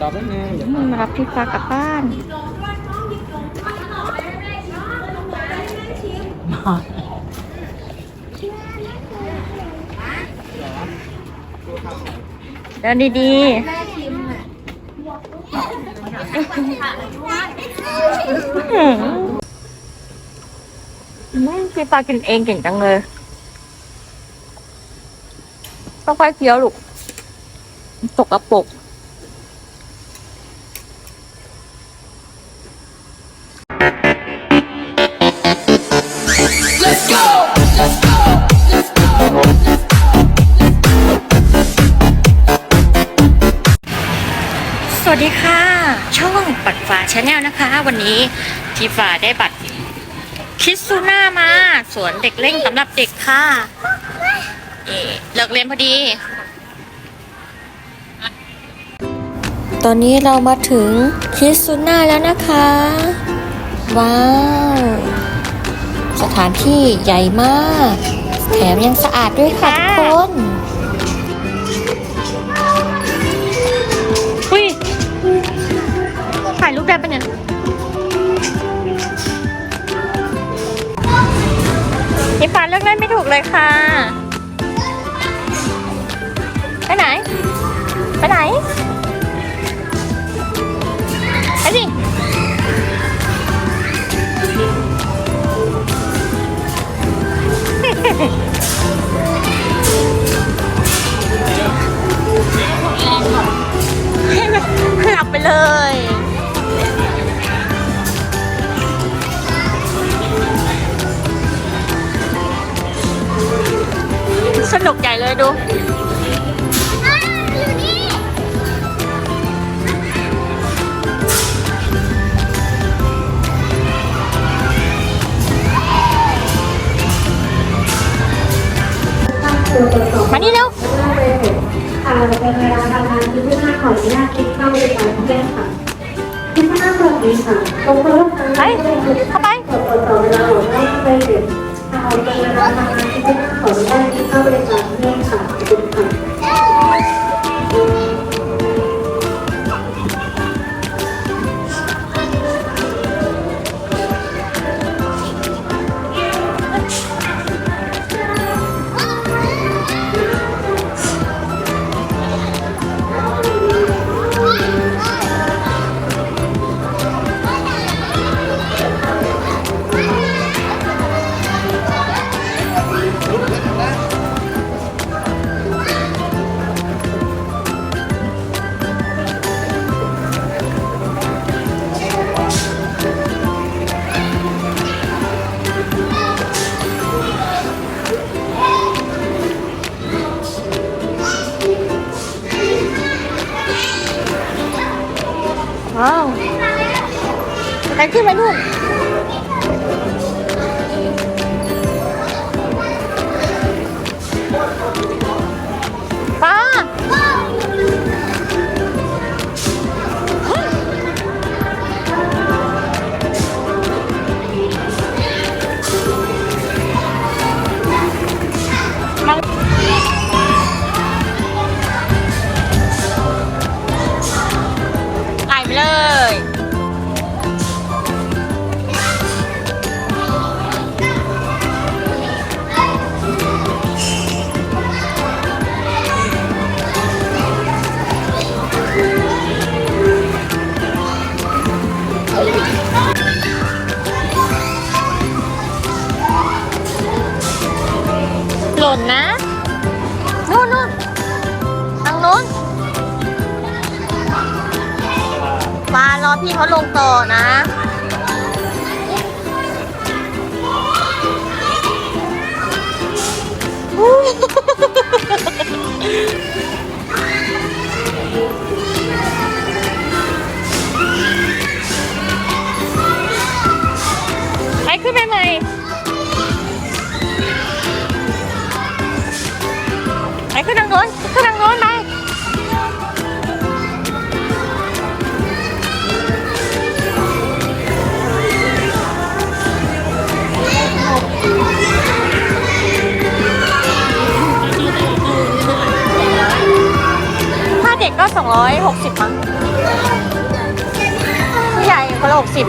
รอแป๊บนึงเดี๋ยวมารับพี่ฟ้ากลับบ้านเดินดีๆไม่พี่ฟากินเองเก่งจังเลย ต้องค่อยๆเคี้ยวลูกตกกระปก วัสดีค่ะ ช่องปัดฟ้าชาแนลนะคะ วันนี้ทีฟ้าได้บัตรคิดซูน่ามา สวนเด็กเล่นสำหรับเด็กค่ะเออเลิกเรียนพอดี ตอนนี้เรามาถึงคิดซูน่าแล้วนะคะ ว้าว สถานที่ใหญ่มาก แถมยังสะอาดด้วยค่ะทุกคน ถ่ายรูปได้ปะเนี่ยนี่ฟ้าเลือกเล่นไม่ถูกเลยค่ะ ไปไหน ไปไหนไปสิหลับไปเลย สนุกใหญ่เลยดูมานี่เร็วค่ะเป็นเวลาทำงานที่ที่หน้าขออนุญาตคิดเข้าไปก่อนเพื่อนค่ะที่หน้าเปิดดีค่ะตรงเริ่มทางไปเข้าไป ที่หน้า พี่เขาลงต่อนะไปขึ้นไปใหม่ไปขึ้นทางโน้นขึ้น ก็สองร้อยหกสิบมั้งผู้ใหญ่คนละหกสิบ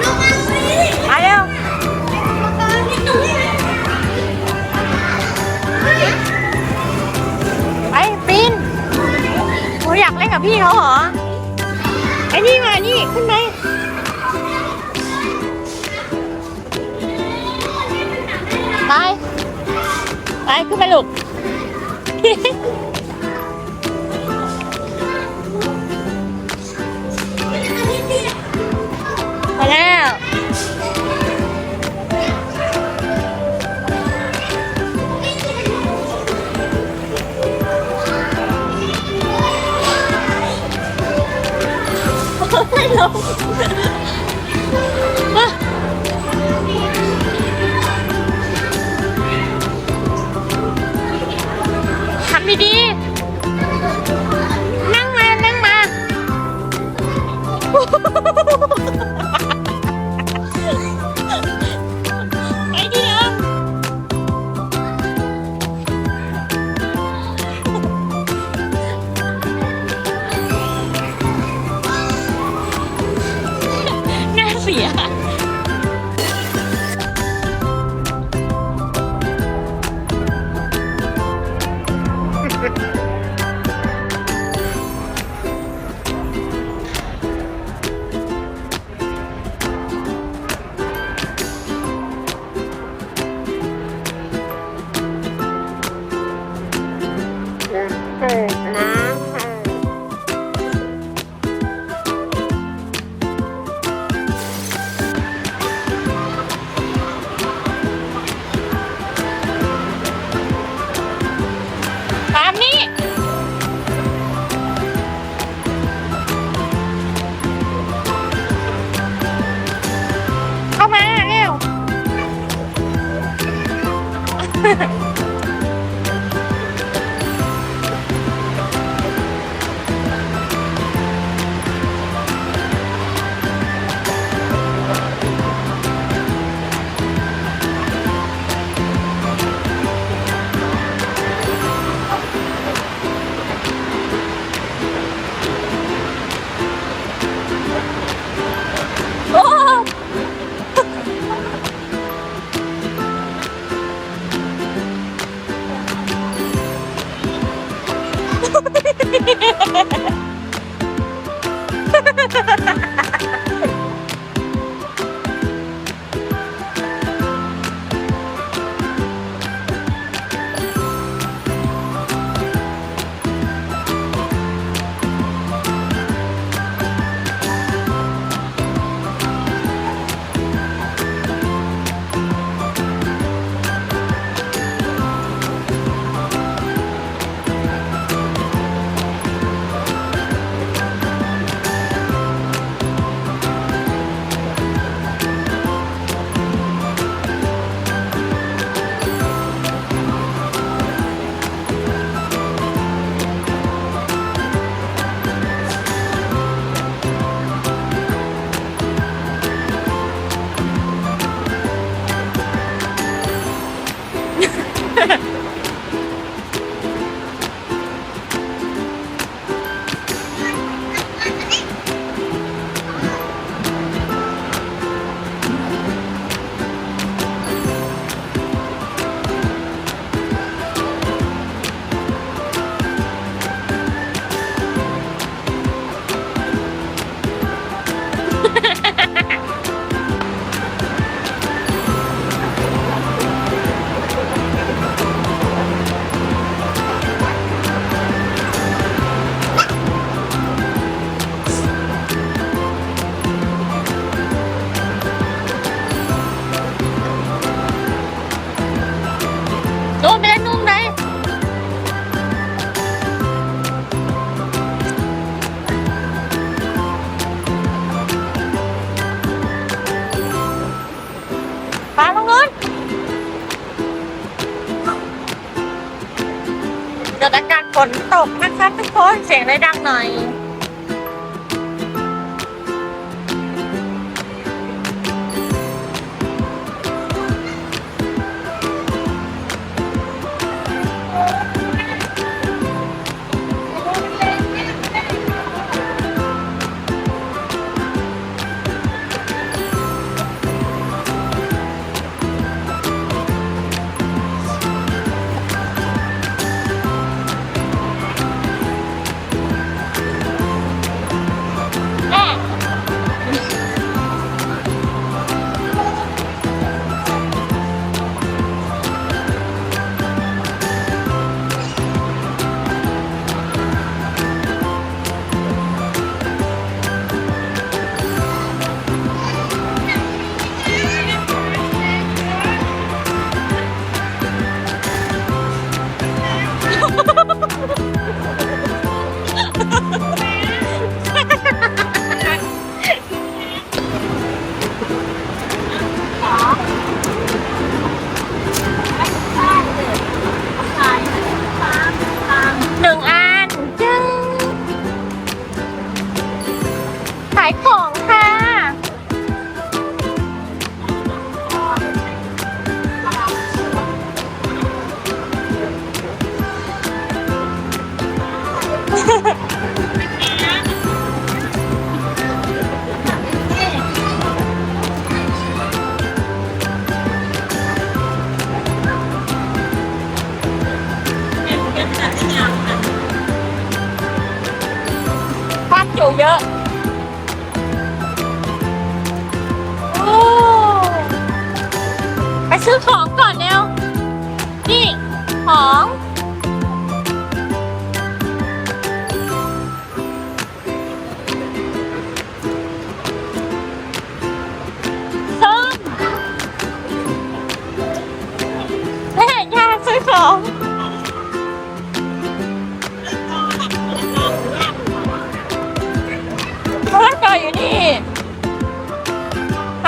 ไปเร็วไปปีนโอ้ยอยากเล่นกับพี่เขาเหรอไอ้นี่มา นี่ขึ้นไหมไป ไป ขึ้นไปลูก ไม่ลงทำดีๆนั่งมา นั่งมา ต ให้ดังหน่อย 呀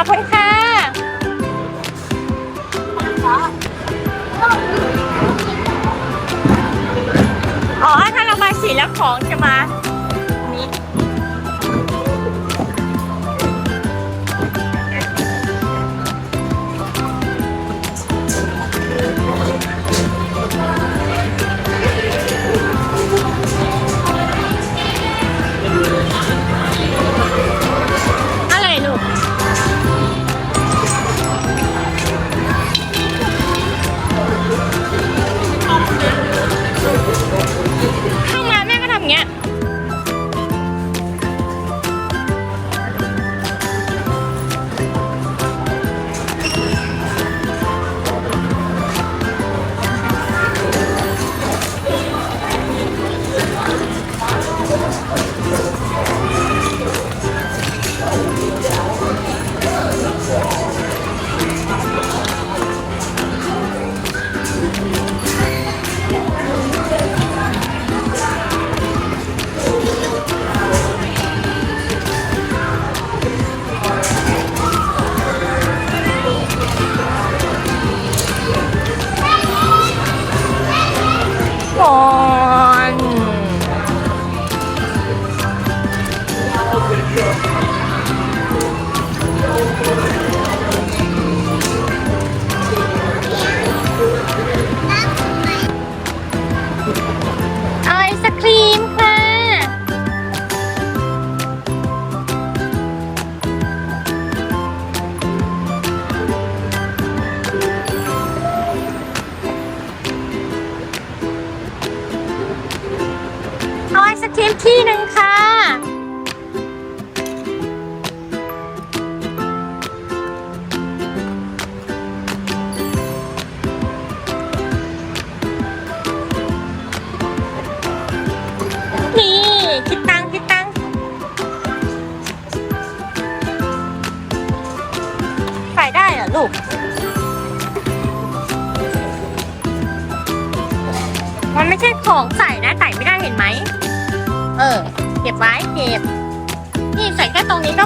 ขอบคุณค่ะ อ๋อ ถ้าเรามาสีแล้วของจะมา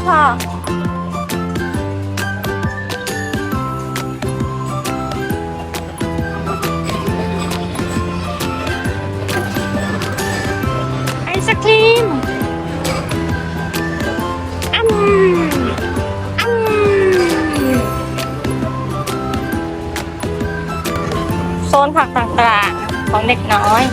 ค่ไอศครีมอันอันโซนผักต่างๆ ของเด็กน้อย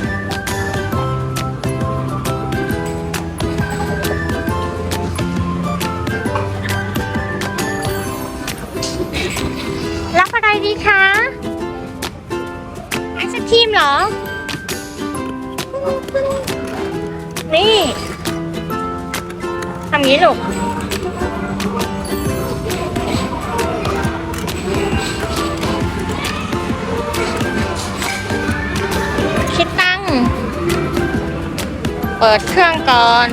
เปิดเครื่องก่อน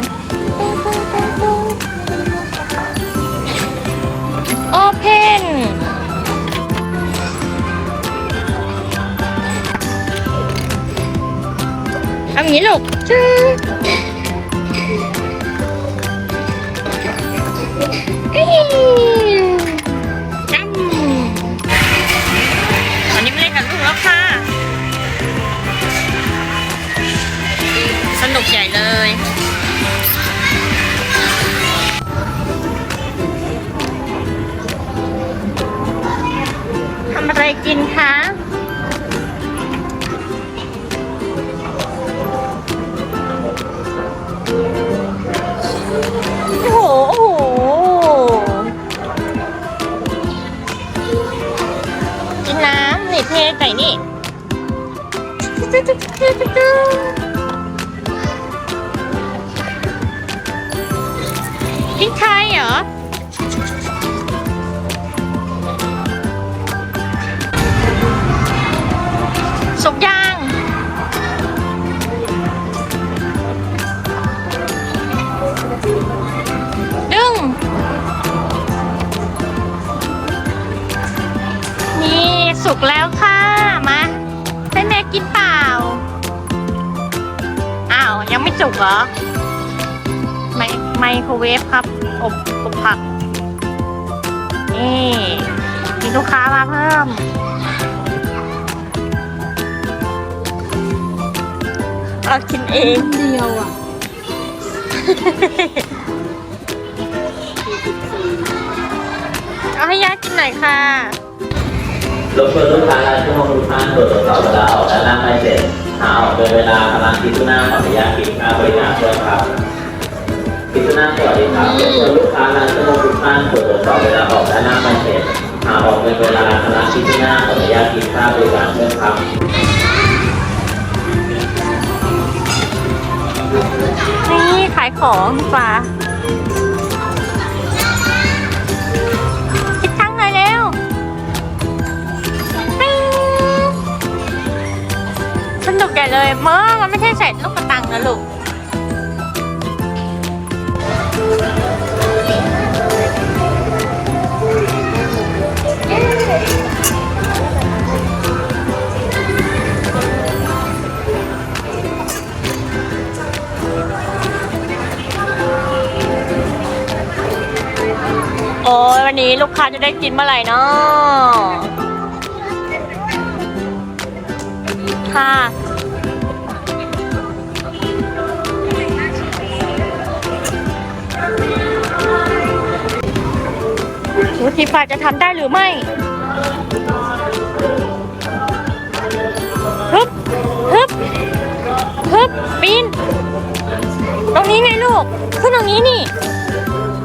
โอเพนทำนี้ลูกจื้อเฮ้ กินคะโอ้โห กินน้ำนี่เทใส่นี่ สุกแล้วค่ะ มาให้แม่กินเปล่า อ้าว ยังไม่สุกเหรอ ไมไมโครเวฟครับ อบอบผัก นี่มีลูกค้ามาเพิ่มเอากินเองเดียวอะเอาให้ยากินหน่อยค่ะ รบกวนลูกค้ารายชั่วโมงทุกท่านตรวจสอบเวลาออกและหน้าไม่เสร็จหาออกโดยเวลากำลังคิดทุหน้าขออนุญาตปิดค่าบริการด้วยครับคิดทุหน้าสวัสดีครับรบกวนลูกค้ารายชั่วโมงทุกท่านตรวจสอบเวลาออกและหน้าไม่เสร็จหาออกโดยเวลากำลังคิดทุหน้าขออนุญาตปิดค่าบริการด้วยครับนี่ขายของดีกว่า เลยเมื่อมันไม่ใช่ใส่ลูกกระตังนะลูกโอ้ยวันนี้ลูกค้าจะได้กินเมื่อไหร่เนาะค่ะ ดูทีฟ้าจะทำได้หรือไม่ฮึบฮึบฮึบปีน ตรงนี้ไงลูก ขึ้นตรงนี้นี่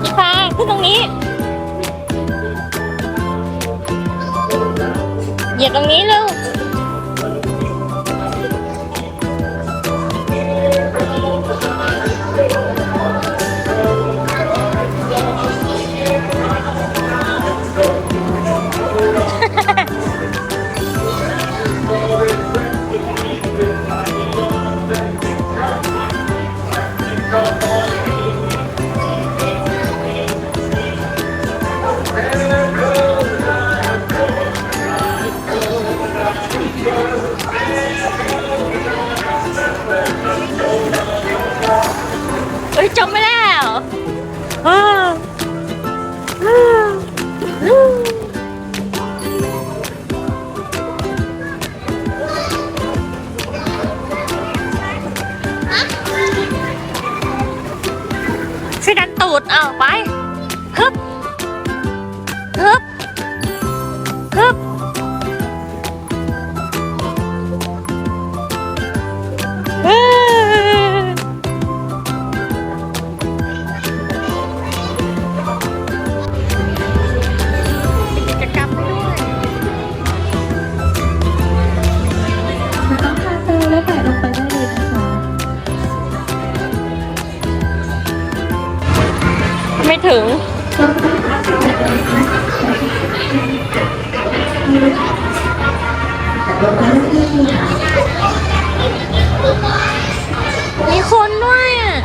ทีฟ้าขึ้นตรงนี้ เหยียบตรงนี้ลูก ถึง มีคนด้วยอะ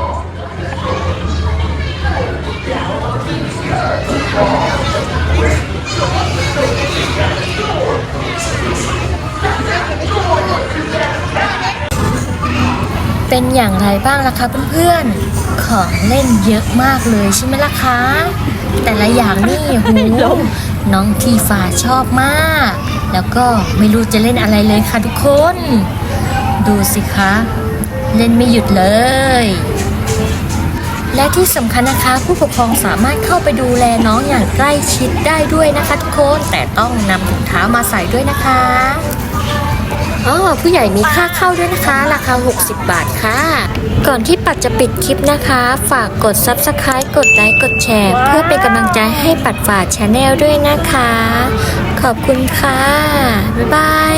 เป็นอย่างไรบ้างล่ะคะเพื่อนๆ ของเล่นเยอะมากเลยใช่ไหมล่ะคะ แต่ละอย่างนี่หูน้องทีฟ้าชอบมาก แล้วก็ไม่รู้จะเล่นอะไรเลยค่ะทุกคน ดูสิคะ เล่นไม่หยุดเลย และที่สำคัญนะคะผู้ปกครองสามารถเข้าไปดูแลน้องอย่างใกล้ชิดได้ด้วยนะคะทุกคน แต่ต้องนำถุงเท้ามาใส่ด้วยนะคะอ๋อผู้ใหญ่มีค่าเข้าด้วยนะคะ ราคา 60 บาทค่ะ ก่อนที่ปัดจะปิดคลิปนะคะ ฝากกด Subscribe กดไลค์กดแชร์ เพื่อเป็นกำลังใจให้ปัดฝาชาแนลด้วยนะคะ ขอบคุณค่ะ บ๊ายบาย